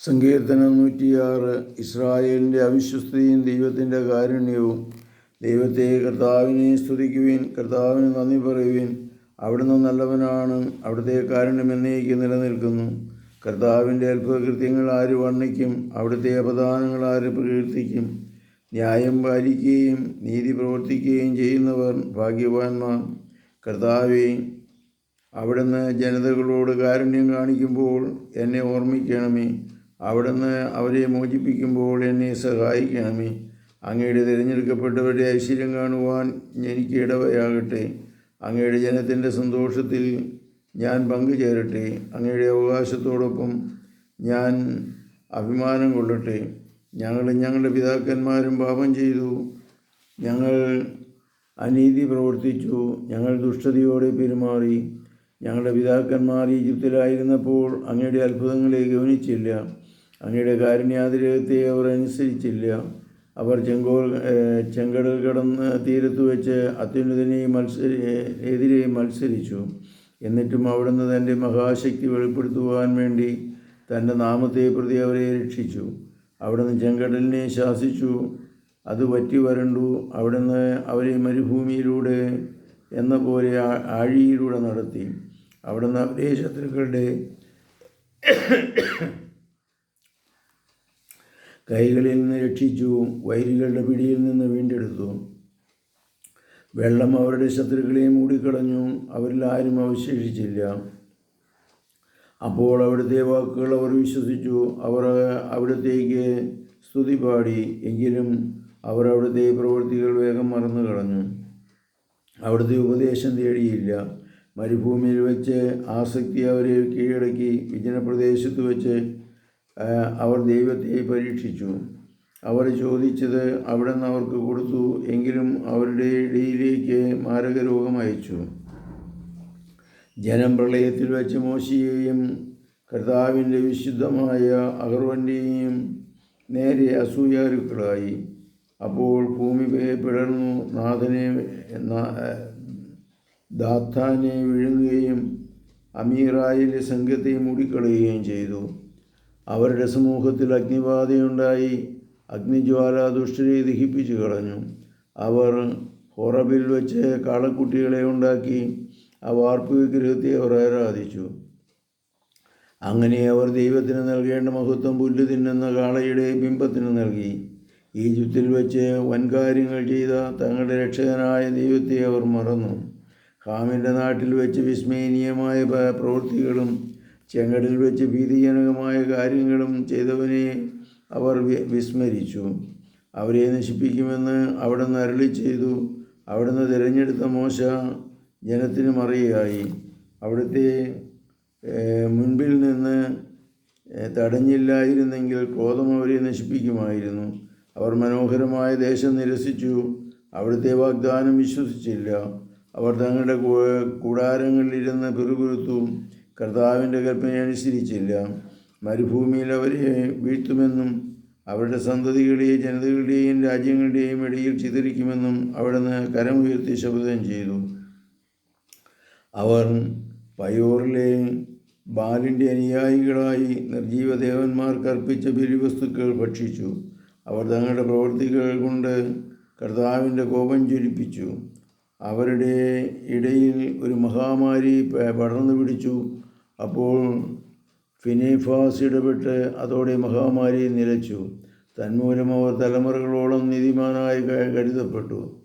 സങ്കീർത്തനം നൂറ്റിയാറ്. ഇസ്രായേലിന്റെ അവിശ്വസ്തയും ദൈവത്തിന്റെ കാരുണ്യവും ദൈവത്തെ കർത്താവിനെ സ്തുതിക്കുവിൻ കർത്താവിന് നന്ദി പറയുവിൻ. അവിടുന്ന് നല്ലവനാണ് അവിടുത്തെ കാരുണ്യം എന്നേക്ക് നിലനിൽക്കുന്നു. കർത്താവിന്റെ അത്ഭുതകൃത്യങ്ങൾ ആര് വർണിക്കും അവിടുത്തെ അപദാനങ്ങൾ ആര് പ്രകീർത്തിക്കും? ന്യായം പാലിക്കുകയും നീതി പ്രവർത്തിക്കുകയും ചെയ്യുന്നവർ ഭാഗ്യവാന്മാർ. കർത്താവെ അവിടുന്ന് ജനതകളോട് കാരുണ്യം കാണിക്കുമ്പോൾ എന്നെ ഓർമ്മിക്കണമേ. അവിടുന്ന് അവരെ മോചിപ്പിക്കുമ്പോൾ എന്നെ സഹായിക്കണമേ അങ്ങയുടെ തിരഞ്ഞെടുക്കപ്പെട്ടവരുടെ ഐശ്വര്യം കാണുവാൻ എനിക്ക് ഇടവയാകട്ടെ. അങ്ങയുടെ ജനത്തിന്റെ സന്തോഷത്തിൽ ഞാൻ പങ്കുചേരട്ടെ. അങ്ങയുടെ അവകാശത്തോടൊപ്പം ഞാൻ അഭിമാനം കൊള്ളട്ടെ. ഞങ്ങൾ ഞങ്ങളുടെ പിതാക്കന്മാരും പാപം ചെയ്തു. ഞങ്ങൾ അനീതി പ്രവർത്തിച്ചു. ഞങ്ങൾ ദുഷ്ടതയോടെ പെരുമാറി. ഞങ്ങളുടെ പിതാക്കന്മാർ ഈജിപ്തിലായിരുന്നപ്പോൾ അങ്ങയുടെ അത്ഭുതങ്ങളെ ഗവനിച്ചില്ല അങ്ങയുടെ കാരുണ്യാതിരകത്തെ അവർ അനുസരിച്ചില്ല. അവർ ചെങ്കോൾ ചെങ്കടൽ കടന്ന് തീരത്ത് വെച്ച് അത്യുന്നതനെയും മത്സരി എതിരെയും മത്സരിച്ചു. എന്നിട്ടും അവിടുന്ന് തന്റെ മഹാശക്തി വെളിപ്പെടുത്തുവാൻ വേണ്ടി തന്റെ നാമത്തെ പ്രതി അവരെ രക്ഷിച്ചു. അവിടുന്ന് ചെങ്കടലിനെ ശാസിച്ചു. അത് വറ്റി വരണ്ടു. അവിടുന്ന് അവരെ മരുഭൂമിയിലൂടെ എന്ന പോലെ ആഴിയിലൂടെ നടത്തി. അവിടുന്ന് അവരെ ശത്രുക്കളുടെ കൈകളിൽ നിന്ന് രക്ഷിച്ചു വൈരികളുടെ പിടിയിൽ നിന്ന് വീണ്ടെടുത്തു. വെള്ളം അവരുടെ ശത്രുക്കളെ മൂടിക്കളഞ്ഞു അവരിൽ ആരും അവശേഷിച്ചില്ല. അപ്പോൾ അവിടുത്തെ വാക്കുകൾ അവർ വിശ്വസിച്ചു. അവർ അവിടത്തേക്ക് സ്തുതി പാടി എങ്കിലും അവർ അവിടുത്തെ പ്രവൃത്തികൾ വേഗം മറന്നു കളഞ്ഞു അവിടുത്തെ ഉപദേശം തേടിയില്ല. മരുഭൂമിയിൽ വെച്ച് ആസക്തി അവരെ കീഴടക്കി വിജനപ്രദേശത്ത് വെച്ച് അവർ ദൈവത്തെ പരീക്ഷിച്ചു. അവർ ചോദിച്ചത് അവിടുന്ന് അവർക്ക് കൊടുത്തു എങ്കിലും അവരുടെ ഇടയിലേക്ക് മാരകരോഗം അയച്ചു. ജനം പ്രളയത്തിൽ വെച്ച് മോശിയെയും കർത്താവിന്റെ വിശുദ്ധമായ അഗർവന്റെയും നേരെ അസൂയാരുക്കളായി അപ്പോൾ ഭൂമി പിളർന്നു നാഥനെ ദാത്താനെ വിഴുങ്ങുകയും അമീറായിലെ സംഘത്തെ മൂടിക്കളയുകയും ചെയ്തു. അവരുടെ സമൂഹത്തിൽ അഗ്നിബാധയുണ്ടായി. അഗ്നിജ്വാല ദുഷ്ടരെ ദഹിപ്പിച്ചു കളഞ്ഞു. അവർ ഹൊറബിൽ വെച്ച് കാളക്കുട്ടികളെ ഉണ്ടാക്കി. ആ വാർപ്പ് വിഗ്രഹത്തെ അവർ ആരാധിച്ചു. അങ്ങനെ അവർ ദൈവത്തിന് നൽകേണ്ട മഹത്വം പുല്ല് തിന്നുന്ന കാളയുടെ ബിംബത്തിന് നൽകി. ഈജിപ്തിൽ വെച്ച് വൻകാര്യങ്ങൾ ചെയ്ത തങ്ങളുടെ രക്ഷകനായ ദൈവത്തെ അവർ മറന്നു. ഹാമിന്റെ നാട്ടിൽ വെച്ച് വിസ്മയനീയമായ പ്രവൃത്തികളും ചെങ്കടലിൽ വെച്ച് ഭീതിജനകമായ കാര്യങ്ങളും ചെയ്തവനെ അവർ വിസ്മരിച്ചു. അവരെ നശിപ്പിക്കുമെന്ന് അവിടുന്ന് അരളി ചെയ്തു. അവിടുന്ന് തിരഞ്ഞെടുത്ത മോശ ജനത്തിന് മറിയായി അവിടുത്തെ മുൻപിൽ നിന്ന് തടഞ്ഞില്ലായിരുന്നെങ്കിൽ ക്രോധം അവരെ നശിപ്പിക്കുമായിരുന്നു. അവർ മനോഹരമായ ദേശം നിരസിച്ചു. അവിടുത്തെ വാഗ്ദാനം വിശ്വസിച്ചില്ല. അവർ തങ്ങളുടെ കൂടാരങ്ങളിലിരുന്ന് പിറുപിറുത്തു കർത്താവിന്റെ കൽപ്പന അനുസരിച്ചില്ല. മരുഭൂമിയിൽ അവരെ വീഴ്ത്തുമെന്നും അവരുടെ സന്തതികളെയും ജനതകളുടെയും രാജ്യങ്ങളുടെയും ഇടയിൽ ചിതറിക്കുമെന്നും അവിടുന്ന് കരമുയർത്തി ശബ്ദം ചെയ്തു. അവർ പയോറിലെ ബാലിന്റെ അനുയായികളായി നിർജീവ ദേവന്മാർക്ക് അർപ്പിച്ച ബലിവസ്തുക്കൾ ഭക്ഷിച്ചു. അവർ തങ്ങളുടെ പ്രവൃത്തികൾ കൊണ്ട് കർത്താവിന്റെ കോപം ജ്വലിപ്പിച്ചു. അവരുടെ ഇടയിൽ ഒരു മഹാമാരി പടർന്നു പിടിച്ചു. അപ്പോൾ ഫിനിഫാസ് ഇടപെട്ട് അതോടെ മഹാമാരി നിലച്ചു. തന്മൂലം അവർ തലമുറകളോളം നീതിമാനായി കരുതപ്പെട്ടു.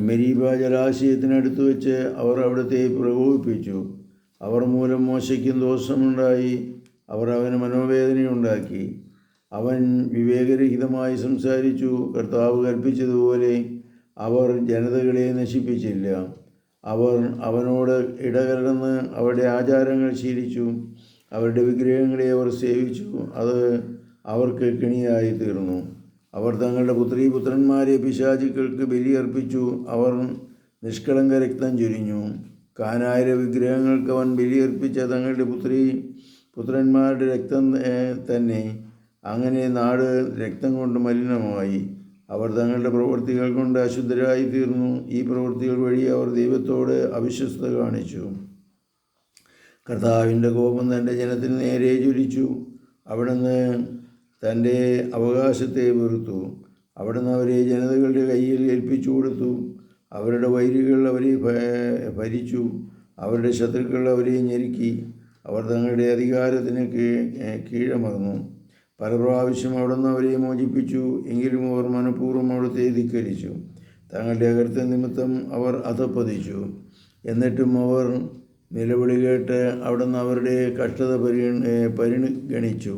മെരീബ ജലാശയത്തിനടുത്ത് വെച്ച് അവർ അവിടുത്തെ പ്രകോപിപ്പിച്ചു. അവർ മൂലം മോശയ്ക്കും ദോഷമുണ്ടായി. അവർ അവന് മനോവേദനയുണ്ടാക്കി. അവൻ വിവേകരഹിതമായി സംസാരിച്ചു. കർത്താവ് കൽപ്പിച്ചതുപോലെ അവർ ജനതകളെ നശിപ്പിച്ചില്ല. അവർ അവനോട് ഇടകലർന്ന് അവരുടെ ആചാരങ്ങൾ ശീലിച്ചു അവരുടെ വിഗ്രഹങ്ങളെ അവർ സേവിച്ചു അത് അവർക്ക് കെണിയായി തീർന്നു. അവർ തങ്ങളുടെ പുത്രീ പുത്രന്മാരെ പിശാചുക്കൾക്ക് ബലിയർപ്പിച്ചു അവർ നിഷ്കളങ്ക രക്തം ചൊരിഞ്ഞു. കാനായിര വിഗ്രഹങ്ങൾക്ക് അവൻ ബലിയർപ്പിച്ച തങ്ങളുടെ പുത്രി പുത്രന്മാരുടെ രക്തം തന്നെ. അങ്ങനെ നാട് രക്തം കൊണ്ട് മലിനമായി. അവർ തങ്ങളുടെ പ്രവൃത്തികൾ കൊണ്ട് അശുദ്ധരായി തീർന്നു ഈ പ്രവൃത്തികൾ വഴി അവർ ദൈവത്തോട് അവിശ്വസ്ത കാണിച്ചു. കർത്താവിന്റെ കോപം തന്റെ ജനത്തിന് നേരെ ജ്വലിച്ചു. അവിടുന്ന് തന്റെ അവകാശത്തെ വെറുത്തു. അവിടുന്ന് അവരെ ജനതകളുടെ കയ്യിൽ ഏൽപ്പിച്ചു കൊടുത്തു. അവരുടെ വൈരികൾ അവരെ ഭരിച്ചു. അവരുടെ ശത്രുക്കൾ അവരെ ഞെരുക്കി. അവർ തങ്ങളുടെ അധികാരത്തിന് കീ- കീഴമർന്നു പല പ്രാവശ്യം അവിടുന്ന് അവരെ മോചിപ്പിച്ചു എങ്കിലും അവർ മനഃപൂർവം അവിടുത്തെ ധിക്കരിച്ചു. തങ്ങളുടെ അകൃത്യ നിമിത്തം അവർ അധപ്പതിച്ചു എന്നിട്ടും അവർ നിലവിളി കേട്ട് അവിടുന്ന് അവരുടെ കഷ്ടത പരി പരിഗണിച്ചു.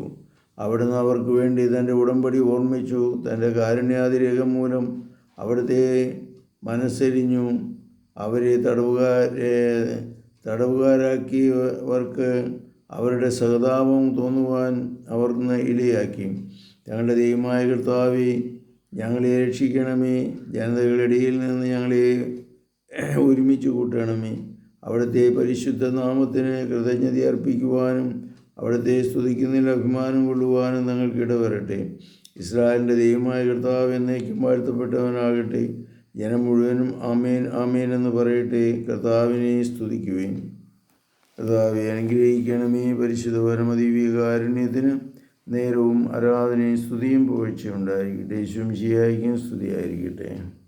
അവിടുന്ന് അവർക്ക് വേണ്ടി തന്റെ ഉടമ്പടി ഓർമ്മിച്ചു. തന്റെ കാരുണ്യാതിരേഖ മൂലം അവിടുത്തെ മനസ്സരിഞ്ഞു. അവരെ തടവുകാരെ തടവുകാരാക്കിയവർക്ക് അവരുടെ സഹതാപം തോന്നുവാൻ അവർ ഇടയാക്കി ഞങ്ങളുടെ ദൈവമായ കർത്താവെ ഞങ്ങളെ രക്ഷിക്കണമേ. ജനതകളുടെ ഇടയിൽ നിന്ന് ഞങ്ങളെ ഒരുമിച്ച് കൂട്ടണമേ. അവിടുത്തെ പരിശുദ്ധ നാമത്തിന് കൃതജ്ഞത അർപ്പിക്കുവാനും അവിടുത്തെ സ്തുതിക്കുന്നതിൽ അഭിമാനം കൊള്ളുവാനും ഞങ്ങൾക്ക് ഇടവരട്ടെ. ഇസ്രായേലിന്റെ ദൈവമായ കർത്താവ് എന്നേക്കും വാഴ്ത്തപ്പെട്ടവനാകട്ടെ. ജനം മുഴുവനും ആമേൻ ആമേൻ എന്ന് പറയട്ടെ. കർത്താവിനെ സ്തുതിക്കുവേൻ. കർത്താവെ അനുഗ്രഹിക്കണമേ പരിശുദ്ധ പരമദിവ്യകാരുണ്യത്തിന്. നേരവും ആരാധനയും സ്തുതിയും പുകഴ്ചയുണ്ടായിരിക്കട്ടെ ശുംശിയായിരിക്കും സ്തുതിയായിരിക്കട്ടെ.